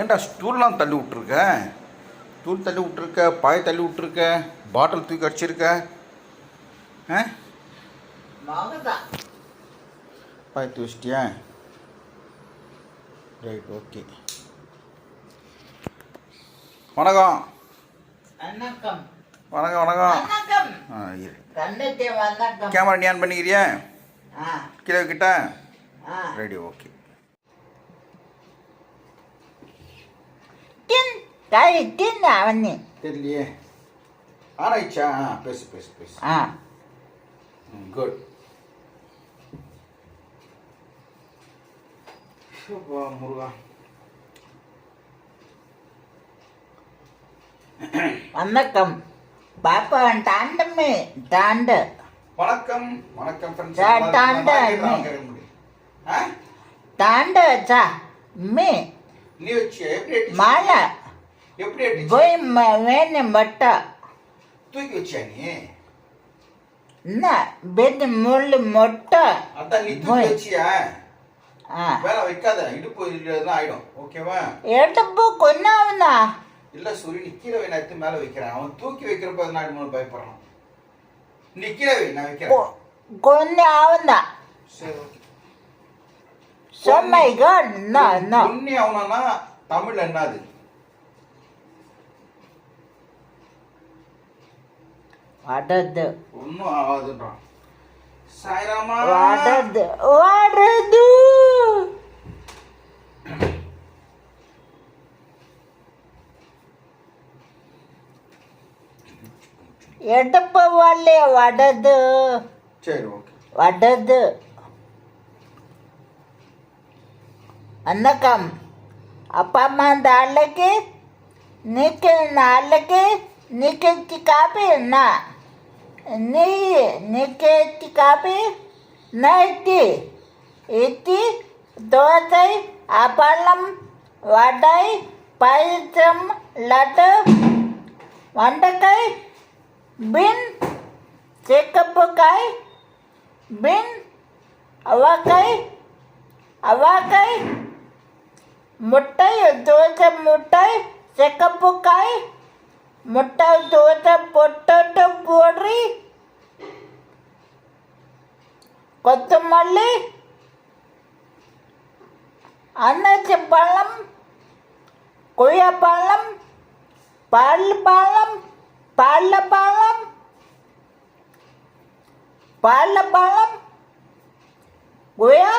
ஏன்டா ஸ்டூல்லாம் தள்ளி விட்ருக்க ஸ்டூல் தள்ளி விட்ருக்க பாய் தள்ளி விட்ருக்க பாட்டில் தூக்கி அடிச்சிருக்க? பாய் தூக்கி வச்சிட்டியா ரைட் ஓகே. வணக்கம். வணக்கம். வணக்கம் வணக்கம். ஆ இரு. கேமரா ஆன் பண்ணிக்கிறியா? கீழே கிட்ட? Ready okay. கை டின் அவனி. தெரியலையே. ஆராய்ச்சா? ஆ பேசு பேசு பேசு. ஆ. குட் முருகா. வணக்கம். பாப்பா தாண்டமே தாண்டு. வணக்கம் வணக்கம் ஃப்ரெண்ட்ஸ் டா- டாண்டா, ஆ? தாண்டு சா மீ. நீ வச்சு? மாலை. எப்படி போய் வேணு மட்டா. தூக்கி வச்சியா நீ? என்ன பேத்து முள்ளு மொட்டா. அதான் நீ தூக்கி வச்சியா? வேலை வைக்காத இடுப்பு இல்லைன்னா ஆயிடும் ஓகேவா? எடுப்பு கொஞ்சம் அவனா இல்ல சூரிய நீ கீழே வை நான் மேல வைக்கிறேன். அவன் தூக்கி வைக்கிறப்ப நான் மூணு பயப்படுறான் நீ கீழே வை நான் வைக்கிறேன். கொஞ்சம் அவனா சரி ஓகே. சோ மை காட் நான் நான் அவனா தமிழ் என்னது வடது. ஒன்றும் ஆகாதுன்றான் சாய்ராமா வடது. வடது. எடுப்ப வரலையே வடது. சரி ஓகே. வடது. வணக்கம். அப்பா அம்மா நாளைக்கு நீக்கு நாளைக்கு நீக்கு காப்பி என்ன? ni, ni que te cabe, naiti, iti, dotai, apalam, vadai, paitram, lata, vandakai, bin, chekapukai, bin, avakai, avakai, mutai, dosa mutai, chekapukai, முட்டாள்துவத்தை பொட்டட்டு போடுறி. கொத்தமல்லி அன்னாச்சி பழம். கொய்யாப்பழம் பல் பழம். பல்ல பழம். பல்ல பழம். கொய்யா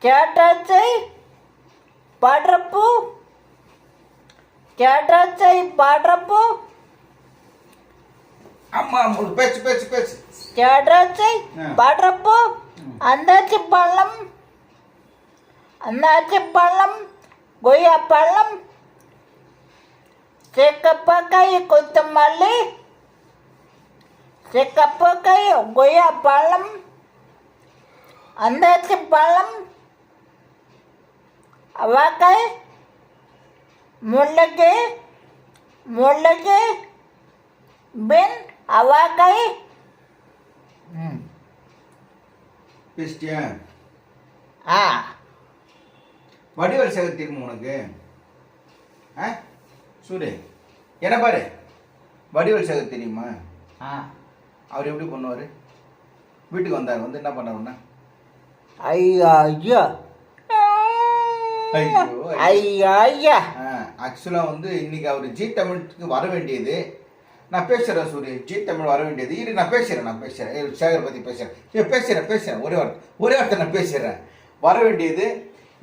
கேட்டாச்சி. படுறப்பூ కేటాచ్చాయి పాట్రప్పు అమ్మ పెచ్చు పెచ్చు పెచ్చు. కేటాచ్చాయి పాట్రప్పు అందాచి పళ్ళం. అందాచి పళ్ళం. గొయ్య పళ్ళం. చెక్కప్పకాయ కొంచెం మళ్ళీ చెక్కప్పకాయ గొయ్య పళ్ళం. అందాచి పళ్ళం. అవకాయ. முள்ளக்கு முள்ளக்கு பின் அவாக்கை. பேசிட்டியா ஆ. வடிவல் சேகத்திருக்கும் உனக்கு? ஆ? சூடு. என்ன பாரு. வடிவல் சேகர் தெரியுமா? ஆ. அவர் எப்படி பண்ணுவார்? வீட்டுக்கு வந்தார். வந்து என்ன பண்ணாருன்னா ஐயா. ஐயா ஐயோ. ஐயா ஐயா. ஆ. ஆக்சுவலாக வந்து இன்னைக்கு அவர் ஜி தமிழுக்கு வர வேண்டியது நான் பேசுகிறேன் சூரிய ஜி தமிழ் வர வேண்டியது. இரு நான் பேசுகிறேன் நான் பேசுகிறேன் சேகர் பற்றி பேசுகிறேன் ஏ பேசுகிறேன் பேசுகிறேன் ஒரே வார்த்தை ஒரே வார்த்தை நான் பேசுகிறேன் வர வேண்டியது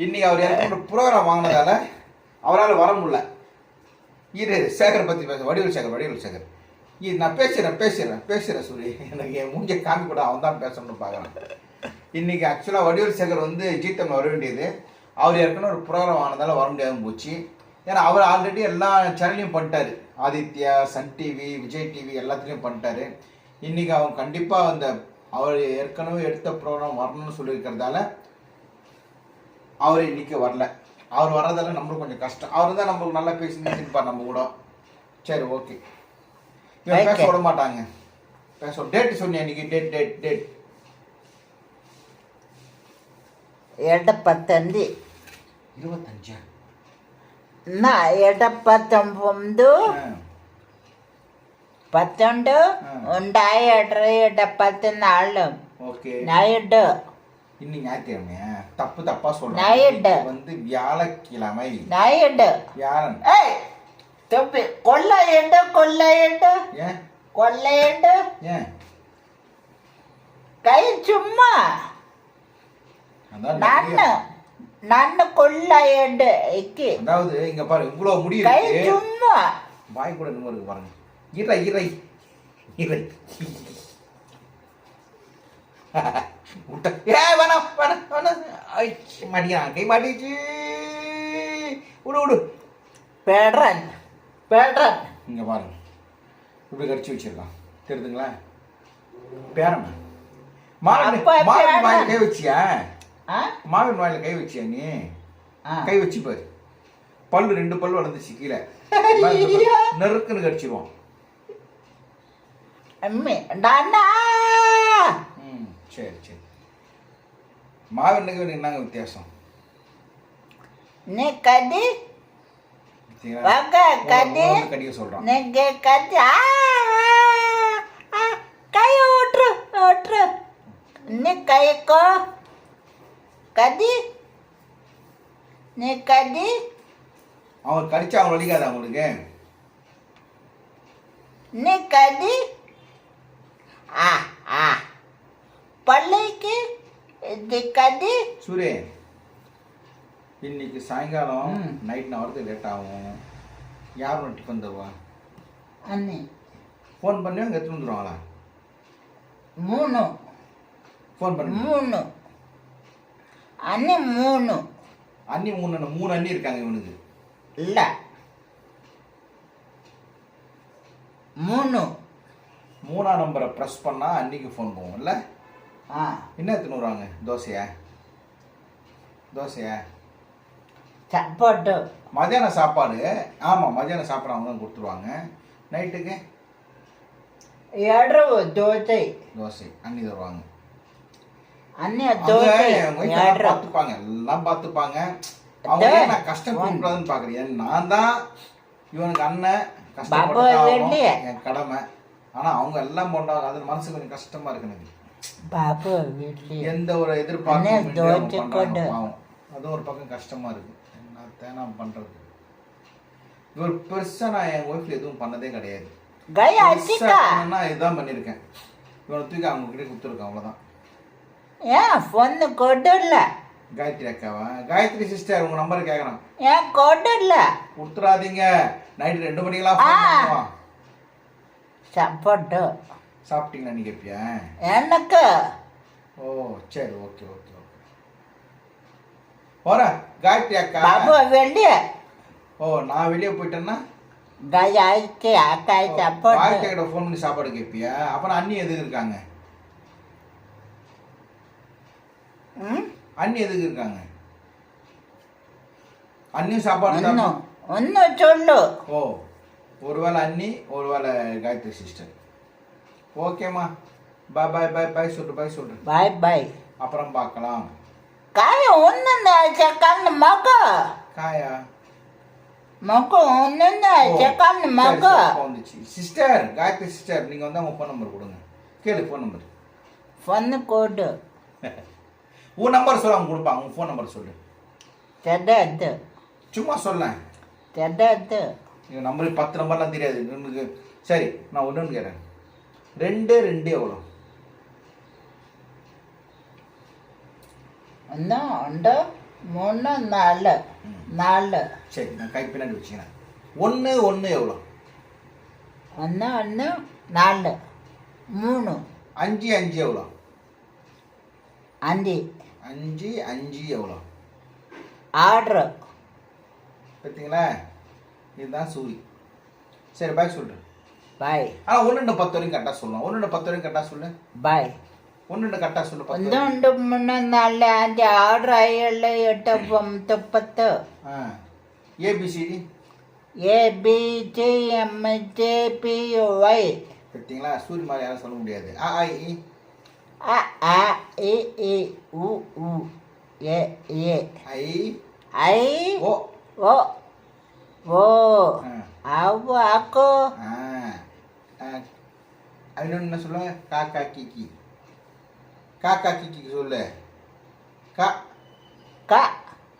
இன்னைக்கு அவர் எனக்கு ஒரு ப்ரோக்ராம் வாங்கினதால அவரால் வர முடியல. இரு சேகர் பற்றி பேச வடிவல் சேகர் வடிவல் சேகர். இது நான் பேசுகிறேன் பேசுகிறேன் பேசுகிறேன் சூரிய எனக்கு என் மூஞ்ச காமி கூட அவன் தான் பேசணும்னு பார்க்குறேன். இன்னைக்கு ஆக்சுவலாக வடிவல் சேகர் வந்து ஜி தமிழ் வர வேண்டியது. அவர் ஏற்கனவே ஒரு ப்ரோக்ராம் ஆனதால வர முடியாமல் போச்சு. ஏன்னா அவர் ஆல்ரெடி எல்லா சேனல்லையும் பண்ணிட்டாரு. Aditya Sun TV Vijay TV எல்லாத்துலேயும் பண்ணிட்டாரு. இன்றைக்கி அவன் கண்டிப்பாக அந்த அவர் ஏற்கனவே எடுத்த ப்ரோக்ராம் வரணும்னு சொல்லியிருக்கிறதால அவர் இன்னைக்கு வரல. அவர் வர்றதால நம்மளுக்கு கொஞ்சம் கஷ்டம். அவர் தான் நம்மளுக்கு நல்லா பேசி பேசிப்பார் நம்ம கூட. சரி ஓகே பேச விட மாட்டாங்க. பேச டேட் சொன்னேன் இன்னைக்கு? டேட் டேட் டேட் இரண்டு பத்தஞ்சு. இருபத்தஞ்சா? నా ఎడ పత్తొందు ஆ. పత్తొండు ఆ. ఉండాయి ఎడ్ర ఎడ పత్తొన్నాళ్ళు ஓகே నైడు இன்னைக்கு ஞாயிற்றுக்கிழமையா தப்பு தப்பா சொல்றேன் நைட்டு. இன்னைக்கு வந்து வியாழக்கிழமை నైడు வியாழன் ఏయ్ తప్పి కొల్ల ఎండు కొల్ల ఎండు ஏன் కొల్ల ఎండు ஏன் కై చుమ్మా அதான் நன்னு கொள்ளையண்டு அதாவது இங்க பாரு இவ்வளவு முடி கை சும்மா. வாய் கூட இன்னும் இருக்கு பாருங்க. இறை இறை. இறை. ஏ வேணாம் வேணாம் வேணாம் மாட்டிக்கிறான் கை மாட்டிச்சு விடு விடு பேடுறன் பேடுறன் இங்க பாருங்க. இப்படி கடிச்சு வச்சிருக்கான் தெரியுதுங்களா? பேரம்மா மாறி மாறி வாய் கை வச்சியா? மாவின் வாயில் கை வச்சியா நீ? கை வச்சு பாரு. பல்லு ரெண்டு பல்லு வளர்ந்துச்சு கீழே. நெருக்குன்னு கடிச்சிருவோம். ம் சரி சரி. மாவின்னுக்கு என்னங்க வித்தியாசம்? நீ கடி. கடிய சொல்றான். நீங்க கடி. கை ஓட்டுரு ஓட்டுரு நீ கைக்கோ கடி நீ கடி அவங்க கடிச்சா அவங்க வலிக்காதா அவங்களுக்கு நீ கடி ஆ ஆ. பள்ளிக்கு இது கடி சுரே இன்னைக்கு சாயங்காலம் நைட் நான் வரது லேட் ஆகும். யார் ஒன்று டிஃபன் தருவா? அண்ணே. ஃபோன் பண்ணி அங்கே எடுத்துட்டு வந்துடுவாங்களா மூணு. ஃபோன் பண்ணி மூணு. அண்ணி மூணு. அண்ணி மூணு அண்ணன் மூணு அண்ணி இருக்காங்க இவனுக்கு. இல்லை. மூணு. மூணாம் நம்பரை ப்ரெஸ் பண்ணால் அன்றைக்கி ஃபோன் போகும்ல ஆ. என்ன எடுத்துன்னு வருவாங்க? தோசையா? தோசையா? சாப்பாடு. மதியானம் சாப்பாடு. ஆமாம் மதியான சாப்பாடு அவங்க தான் கொடுத்துருவாங்க. நைட்டுக்கு? இரவு தோசை. தோசை அன்னி தருவாங்க. அண்ணே பார்த்துப்பாங்க எல்லாம் பார்த்துப்பாங்க. நான் கஷ்டம் கூடாதுன்னு பாக்குறேன் நான் தான் இவனுக்கு அண்ணன் கஷ்டப்பட்டு என் கடமை. ஆனா அவங்க எல்லாம் போட்டாங்க அது மனசு கொஞ்சம் கஷ்டமா இருக்கு எனக்கு. எந்த ஒரு எதிர்பார்ப்பும் அது ஒரு பக்கம் கஷ்டமா இருக்கு. என்னத்தை நான் பண்றது? பெருசா நான் என் ஒய்ஃப்ல எதுவும் பண்ணதே கிடையாது. இதுதான் பண்ணிருக்கேன் இவனை தூக்கி அவங்க கிட்ட கொடுத்துருக்கேன் அவ்வளவுதான். ஏன் பொண்ணு இல்லை காயத்ரி அக்காவா? காயத்ரி சிஸ்டர் உங்கள் நம்பர் கேக்குறான் ஏன் கொடுல கொடுத்துறாதீங்க. நைட்டு ரெண்டு மணிக்கெல்லாம் phone பண்ணுவான். சாப்பிட்டீங்களா நீ கேப்பியா எனக்கு. ஓ சரி ஓகே ஓகே ஓகே போற காயத்ரி அக்கா. பாபு வெளியே. ஓ நான் வெளியே போயிட்டேன்னா? கயாய்க்கு அக்காய் சப்போட்டு. காயத்ரி அக்கா ஃபோன் பண்ணி சாப்பாடு கேப்பியா? அப்புறம் அண்ணி எதுக்கு இருக்காங்க? அண்ணி எதுக்கு இருக்காங்க? அண்ணி சாப்பாடு ஒன்று சொல்லு. ஓ ஒருவேளை அண்ணி ஒருவேளை காயத்ரி சிஸ்டர் ஓகேம்மா பாய் பை பை பாய் சொல்லு பாய் சொல்லு. பை பை அப்புறம் பார்க்கலாம். காய ஒன்று செக்கான மக காயா? மகம் ஒன்று செக்கான மக சிஸ்டர் காயத்ரி சிஸ்டர் நீங்கள் வந்து அவங்க ஃபோன் நம்பர் கொடுங்க. கேளு ஃபோன் நம்பர் ஃபோன் கோடு. உன் நம்பர் சொல்ல அவங்க கொடுப்பாங்க உன் ஃபோன் நம்பர் சொல்லு. தெடத்து சும்மா சொல்லேன். தெடத்து எங்கள் நம்பர் பத்து நம்பர்லாம் தெரியாது. உனக்கு சரி நான் ஒன்று கேட்குறேன் ரெண்டு ரெண்டு எவ்வளோ? ஒன்று ரெண்டு மூணு நாலு. நாலு. சரி நான் கை பின்னாடி வச்சுக்கிறேன். ஒன்று ஒன்று எவ்வளோ? ஒன்று ஒன்று நாலு. மூணு. அஞ்சு அஞ்சு எவ்வளோ? அஞ்சு. அஞ்சு அஞ்சு எவ்வளோ? ஆர்டர் பார்த்தீங்களா இதுதான் சூரி. சரி பாய் சொல்கிறேன் பாய் ஆ ஒன்று பத்து வரைக்கும் கரெக்டாக சொல்லலாம் ஒன்று ரெண்டு பத்து வரைக்கும் கரெக்டாக சொல்லு. பாய் ஒன்று ரெண்டு கரெக்டாக சொல்லு பத்து ഒന്ന് രണ്ട് മൂന്ന് നാല് അഞ്ച് ആറ് ഏഴ് എട്ട് ഒമ്പത് പത്ത് ஆ. ஏபிசிடி എ பார்த்தீங்களா சூரி மாதிரி சொல்ல முடியாது. ஆ e. அ அ இ இ உ உ எ ஏ. ஐ ஐ ஓ. ஓ ஓ. அவ்வ அக்கோ அது என்ன சொல்ல காக்கா கிக்கி காக்கா கிக்கி சொல்லு. கா. கா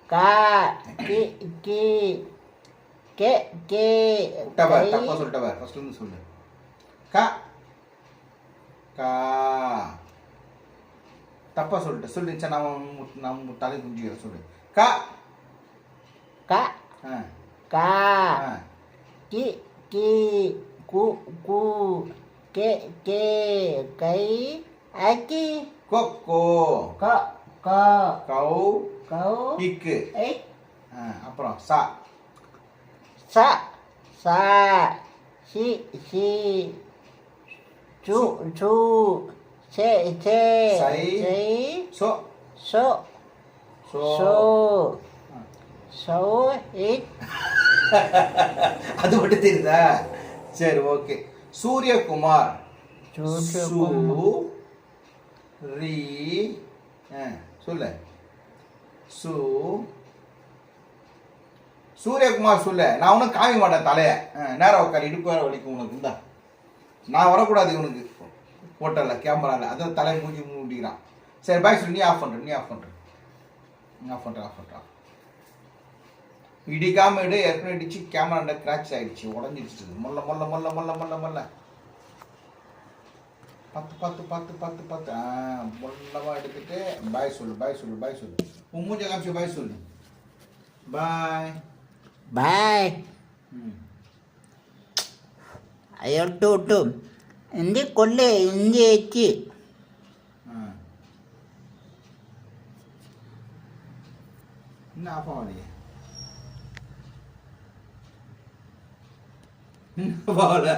கா கி கி கே கே. தப்பா தப்பா சொல்லிட்டவா ஃபர்ஸ்ட் வந்து சொல்லு. கா. கா. தப்பா சொல்லிட்டேன். சொல்லு சரி நான் மு- நான் மு- தலை குஞ்சிக்கிறேன் சொல்லு. கா. க. ஆ. கா. கி கி கு கு கே கே கை அக்கி கொக்கோ க. க கௌ. கௌ. ஆ அப்புறம் சா. ச ச சி சி. சு சு. சே சே சை. சை சோ சோ சோ இட் அது மட்டும் தெரியுதா? சரி ஓகே சூரியகுமார். சு ரி சொல்லு. சு சூரியகுமார் சொல்லு. நான் உனக்கு காமி மாட்டேன் தலைய. ஆ, நேரா உட்காரு இடுப்பு வேற வலிக்கும் உனக்கு. இந்தா. நான் வரக்கூடாது இவனுக்கு. ஃபோட்டோவில் கேமராவில் அதான் தலை மூஞ்சி முடிக்கிறான். சரி பாய் சொல்லி நீ ஆஃப் பண்ணுற நீ ஆஃப் பண்ணுற நீ ஆஃப் பண்ணுறேன் ஆஃப் பண்ணுறான் இடிக்காமல் இடு ஏற்கனவே இடிச்சு கேமரா கிராச் ஆகிடுச்சு உடஞ்சிடுச்சு. மொல்ல மொல்ல மொல்ல மொல்ல மொல்ல மொல்ல. பத்து பத்து பத்து பத்து பத்து ஆ மொல்லமாக எடுத்துட்டு பாய் சொல்லு பாய் சொல்லு பாய் சொல்லு. உன் மூஞ்ச காமிச்சு பாய் சொல்லு. பாய் பாய் ம். ஐயோ டூ டூ ಹಿಂದಿ ಕೊಲ್ಲೆ ಹಿಂದಿ ಹೆಚ್ಚಿ என்ன ஆஃப் ஆகலையே என்ன ஆஃப் ஆகலை